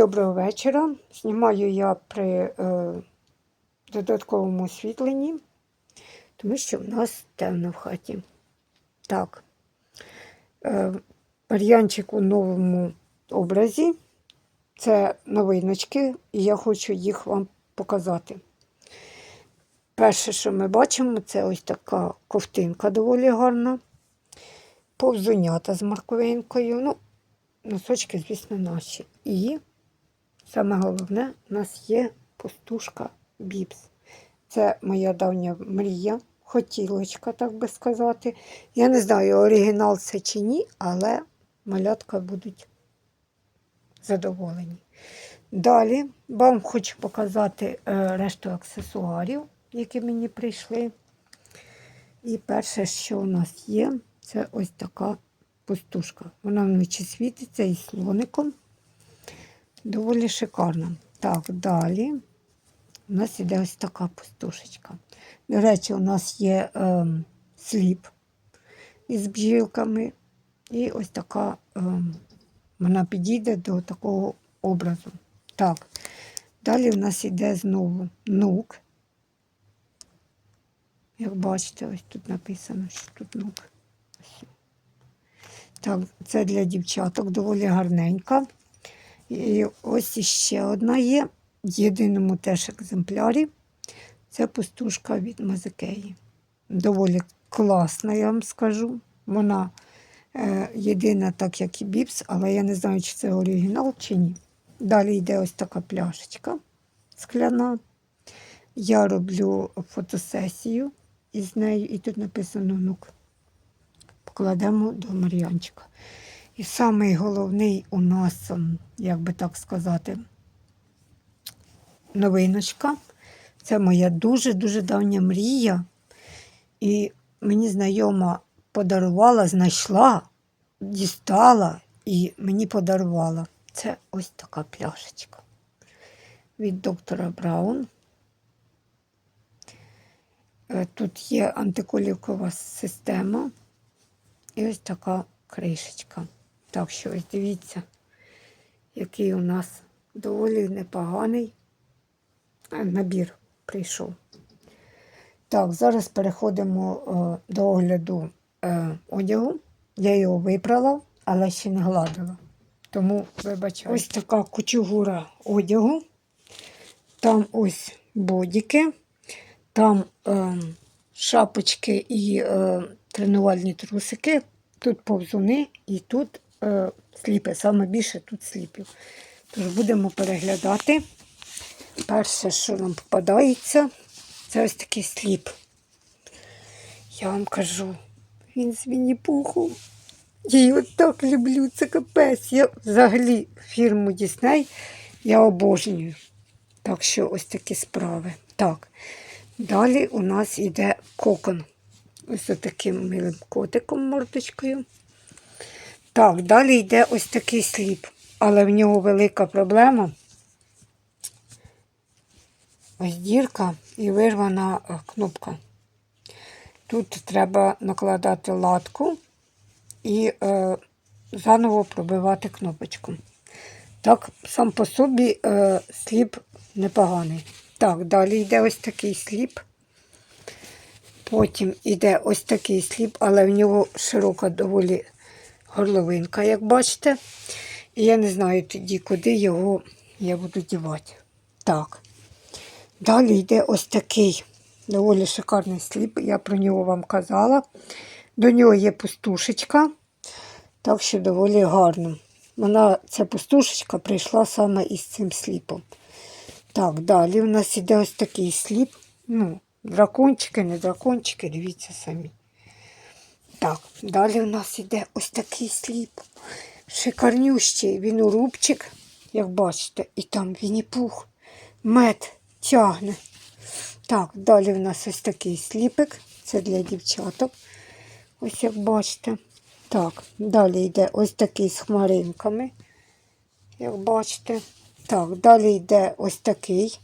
доброго вечора. Знімаю я при е, додатковому освітленні, тому що в нас темно в хаті. Так, е, варіанчик у новому образі. Це новиночки, і я хочу їх вам показати. Перше, що ми бачимо, це ось така ковтинка доволі гарна. Повзунята з морковинкою. Ну, носочки, звісно, наші. І саме головне, у нас є пустушка Бібс. Це моя давня мрія, хотілочка, так би сказати. Я не знаю, оригінал це чи ні, але малятка будуть задоволені. Далі вам хочу показати е, решту аксесуарів, які мені прийшли. І перше, що у нас є, це ось така пустушка. Вона вночі світиться із слоником. Доволі шикарна. Так, далі у нас іде ось така пустушечка. До речі, у нас є ем, сліп із бджілками. І ось така ем, вона підійде до такого образу. Так, далі у нас іде знову нук. Як бачите, ось тут написано, що тут нук. Так, це для дівчаток доволі гарненька. І ось іще одна є. В єдиному теж екземплярі. Це пустушка від Мазикеї. Доволі класна, я вам скажу. Вона е, єдина, так як і Біпс, але я не знаю, чи це оригінал, чи ні. Далі йде ось така пляшечка скляна. Я роблю фотосесію із нею, і тут написано нук. Покладемо до Мар'янчика. І самий головний у нас, як би так сказати, новиночка. Це моя дуже-дуже давня мрія. І мені знайома подарувала, знайшла, дістала і мені подарувала. Це ось така пляшечка від доктора Браун. Е, Тут є антиколікова система і ось така кришечка. Так що ось дивіться, який у нас доволі непоганий набір прийшов. Так, зараз переходимо е, до огляду е, одягу. Я його вибрала, але ще не гладила. Тому вибачаю. Ось така кучугура одягу. Там ось бодіки, там е, шапочки і е, тренувальні трусики, тут повзуни і тут е, сліпи. Саме більше тут сліпів. Тож будемо переглядати. Перше, що нам попадається, це ось такий сліп. Я вам кажу, він з Вінні-Пуху. Я його так люблю, це капець. Я взагалі фірму Дісней я обожнюю. Так що ось такі справи. Так. Далі у нас йде кокон. Ось таким милим котиком мордочкою. Так, далі йде ось такий сліп. Але в нього велика проблема. Ось дірка і вирвана е, кнопка. Тут треба накладати латку і е, заново пробивати кнопочку. Так, сам по собі е, сліп непоганий. Так, далі йде ось такий сліп. Потім йде ось такий сліп, але в нього широка доволі горловинка, як бачите. І я не знаю тоді, куди його я буду дівати. Так. Далі йде ось такий доволі шикарний сліп. Я про нього вам казала. До нього є пустушечка, так що доволі гарно. Вона, ця пустушечка прийшла саме із цим сліпом. Так, далі у нас іде ось такий сліп. Ну, дракончики, не дракончики, дивіться самі. Так, далі у нас іде ось такий сліп. Шикарнющий він у рубчик, як бачите, і там вінні-пух, мед тягне. Так, далі у нас ось такий сліпик. Це для дівчаток. Ось як бачите. Так, далі йде ось такий з хмаринками, як бачите. Так, далі йде ось такий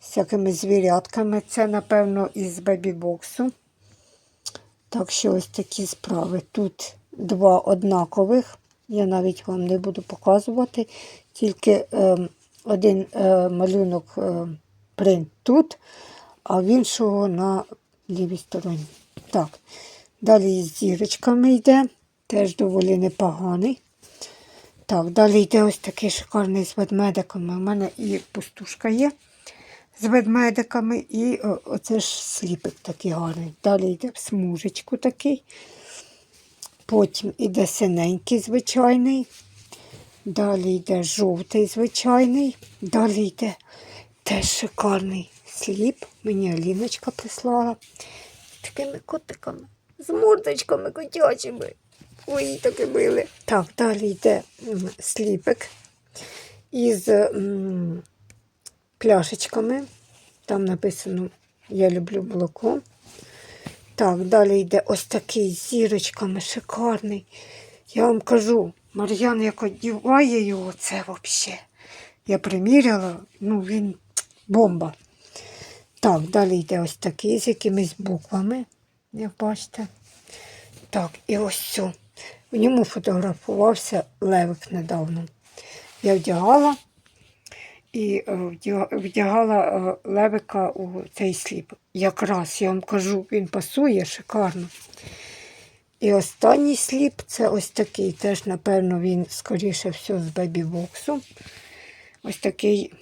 з всякими звірятками. Це, напевно, із бебі-боксу. Так що ось такі справи. Тут два однакових. Я навіть вам не буду показувати. Тільки е, один е, малюнок е, принт тут, а в іншого на лівій стороні. Так. Далі з зірочками йде, теж доволі непоганий. Так, далі йде ось такий шикарний з ведмедиками. У мене і пустушка є з ведмедиками, і о, оце ж сліпик такий гарний. Далі йде смужечку такий. Потім йде синенький звичайний. Далі йде жовтий звичайний. Далі йде теж шикарний сліп. Мені Аліночка прислала. Такими котиками, з мордочками котячими. Ой, таке миле. Так, далі йде сліпик із м, пляшечками. Там написано Я люблю молоко. Так, далі йде ось такий з зірочками, шикарний. Я вам кажу, Мар'ян як одіває його, це взагалі. Я приміряла, ну він бомба. Так, далі йде ось такий з якимись буквами, як бачите. Так, і ось цю. В ньому фотографувався Левик недавно. Я вдягала і е, вдягала е, Левика у цей сліп. Якраз я вам кажу, він пасує шикарно. І останній сліп це ось такий. Теж, напевно, він, скоріше все, з бебі-боксу. Ось такий,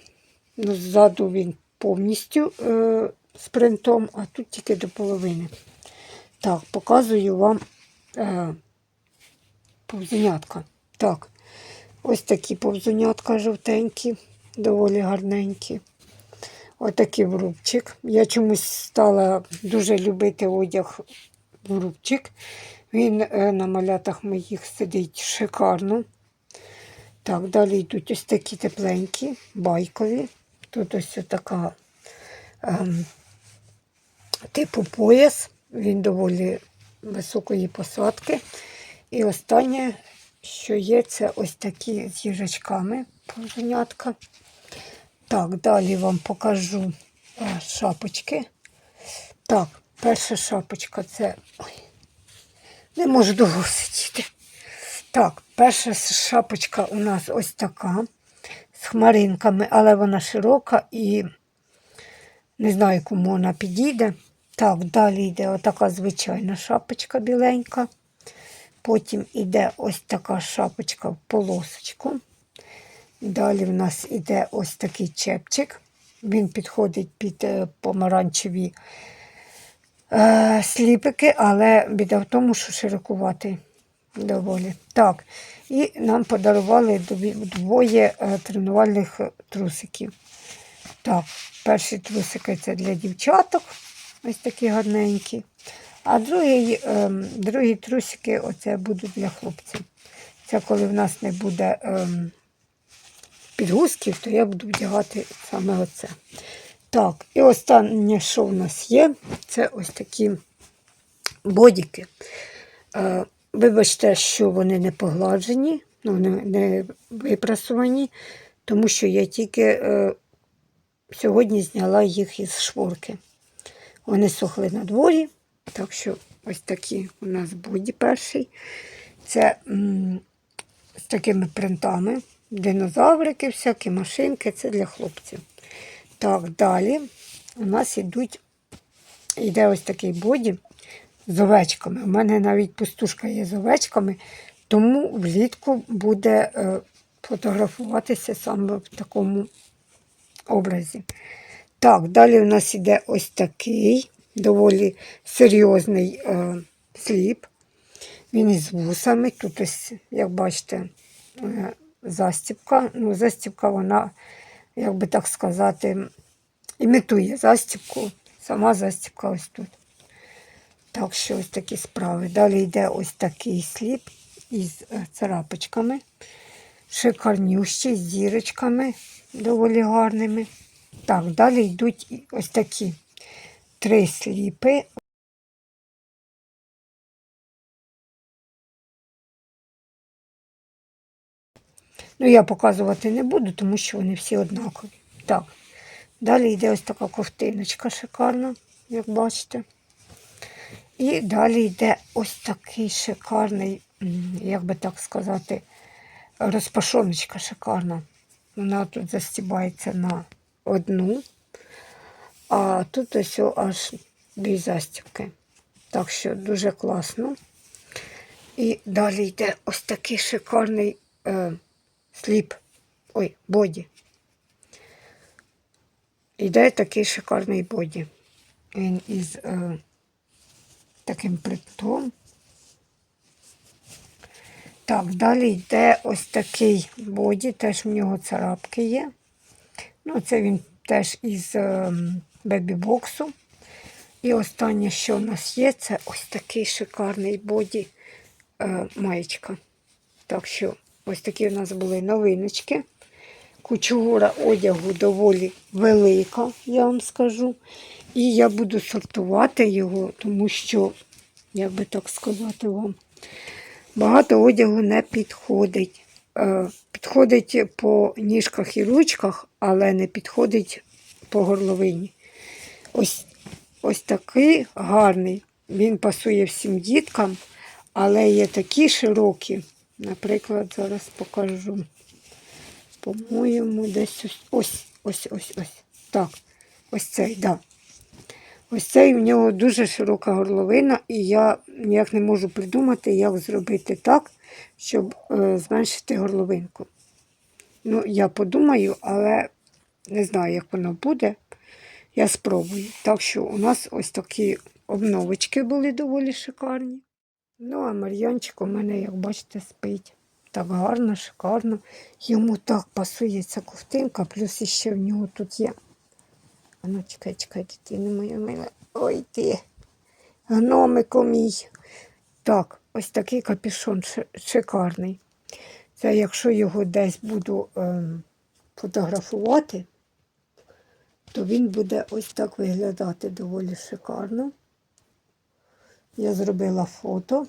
ну, ззаду він повністю е, з а тут тільки до половини. Так, показую вам е, повзунятка. Так, ось такі повзунятка жовтенькі, доволі гарненькі. Отакий врубчик. Я чомусь стала дуже любити одяг врубчик. Він е, на малятах моїх сидить шикарно. Так, далі йдуть ось такі тепленькі, байкові. Тут ось така ем, типу пояс. Він доволі високої посадки. І останнє, що є, це ось такі з їжачками повзунятка. Так, далі вам покажу шапочки. Так, перша шапочка це. Не можу довго сидіти. Так, перша шапочка у нас ось така з хмаринками, але вона широка і не знаю, кому вона підійде. Так, далі йде отака звичайна шапочка біленька. Потім йде ось така шапочка в полосочку. Далі в нас йде ось такий чепчик. Він підходить під е, помаранчеві е, сліпики, але біда в тому, що широкуватий доволі. Так, і нам подарували двоє е, тренувальних трусиків. Так, перші трусики це для дівчаток, ось такі гарненькі. А другі, ем, другі трусики оце будуть для хлопців. Це коли в нас не буде ем, підгузків, то я буду вдягати саме оце. Так, і останнє, що в нас є, це ось такі бодіки. Е, вибачте, що вони не погладжені, ну, не, не тому що я тільки е, сьогодні зняла їх із шворки. Вони сохли на дворі, так що ось такі у нас боді перший. Це з такими принтами. Динозаврики, всякі машинки, це для хлопців. Так, далі у нас ідуть, йде ось такий боді з овечками. У мене навіть пустушка є з овечками, тому влітку буде е, фотографуватися саме в такому образі. Так, далі у нас іде ось такий доволі серйозний е, сліп. Він із вусами. Тут ось, як бачите, е, застібка. Ну, застібка, вона, як би так сказати, імітує застібку. Сама застібка ось тут. Так що ось такі справи. Далі йде ось такий сліп із е, царапочками. Шикарнющий, з зірочками доволі гарними. Так, далі йдуть ось такі три сліпи. Ну, я показувати не буду, тому що вони всі однакові. Так. Далі йде ось така ковтиночка шикарна, як бачите. І далі йде ось такий шикарний, як би так сказати, розпашоночка шикарна. Вона тут застібається на одну, а тут ось аж дві застібки. Так що дуже класно. І далі йде ось такий шикарний е, сліп. Ой, боді. Йде такий шикарний боді. Він із е, таким принтом. Так, далі йде ось такий боді, теж в нього царапки є. Ну, це він теж із ем, бебі-боксу. І останнє, що в нас є, це ось такий шикарний боді е, маєчка. Так що ось такі у нас були новиночки. Кучугура одягу доволі велика, я вам скажу. І я буду сортувати його, тому що, як би так сказати вам, багато одягу не підходить. Е, Підходить по ніжках і ручках, але не підходить по горловині. Ось, ось такий гарний. Він пасує всім діткам, але є такі широкі. Наприклад, зараз покажу. По-моєму, десь ось ось, ось, ось, ось. Так, ось цей, да. Ось цей у нього дуже широка горловина, і я ніяк не можу придумати, як зробити так, щоб е, зменшити горловинку. Ну, я подумаю, але не знаю, як воно буде. Я спробую. Так що у нас ось такі обновочки були доволі шикарні. Ну, а Мар'янчик у мене, як бачите, спить. Так гарно, шикарно. Йому так пасує ця ковтинка, плюс іще в нього тут є. А ну, чекай, чекай, дитина моя мила. Ой ти. Гномико мій. Так, ось такий капюшон шикарний. Це якщо його десь буду ем, фотографувати, то він буде ось так виглядати доволі шикарно. Я зробила фото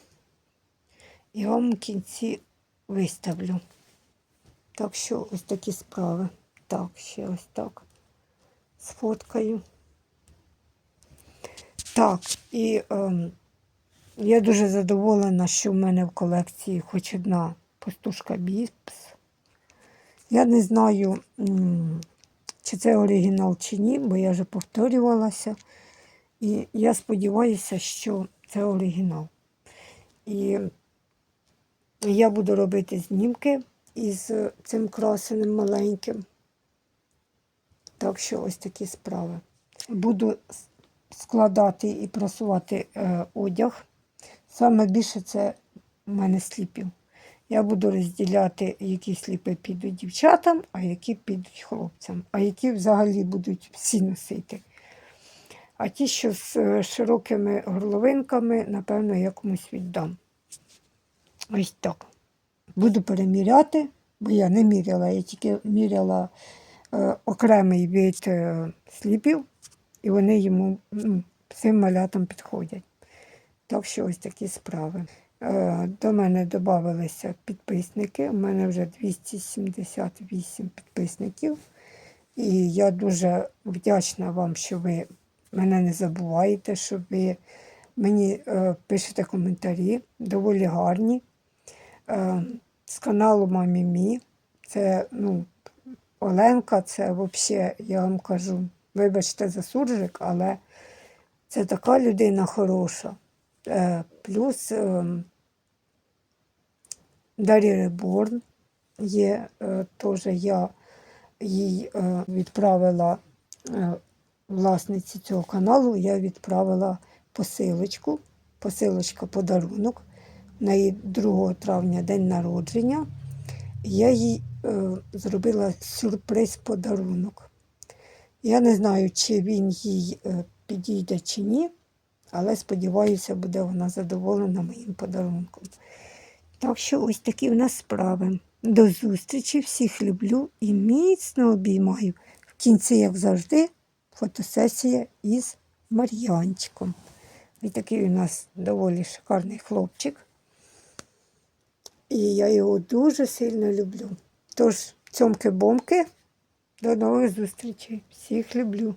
і вам в кінці виставлю. Так що ось такі справи. Так, ще ось так. Сфоткаю. Так, і ем, я дуже задоволена, що в мене в колекції хоч одна пастушка Біпс. Я не знаю, чи це оригінал чи ні, бо я вже повторювалася. І я сподіваюся, що це оригінал. І я буду робити знімки із цим красеним маленьким. Так що ось такі справи. Буду складати і просувати е, одяг. Саме більше це в мене сліпів. Я буду розділяти, які сліпи підуть дівчатам, а які підуть хлопцям, а які взагалі будуть всі носити. А ті, що з е, широкими горловинками, напевно, я комусь віддам. Ось так. Буду переміряти, бо я не міряла, я тільки міряла е, окремий вид е, сліпів, і вони йому ну, цим малятам підходять. Так що ось такі справи. Е, До мене додавалися підписники. У мене вже 278 підписників. І я дуже вдячна вам, що ви мене не забуваєте, що ви мені е, пишете коментарі, доволі гарні. Е, з каналу Мамі Мі. Це ну, Оленка, це взагалі, я вам кажу, вибачте за суржик, але це така людина хороша. Е, плюс е, Дар'я Реборн є е, теж я їй е, відправила е, власниці цього каналу, я відправила посилочку, посилочка подарунок. В неї 2 травня день народження. Я їй е, зробила сюрприз подарунок. Я не знаю, чи він їй е, підійде чи ні, але сподіваюся, буде вона задоволена моїм подарунком. Так що ось такі в нас справи. До зустрічі, всіх люблю і міцно обіймаю. В кінці, як завжди, фотосесія із Мар'янчиком. І такий у нас доволі шикарний хлопчик. І я його дуже сильно люблю. Тож, цьомки-бомки, до нових зустрічей. Всіх люблю.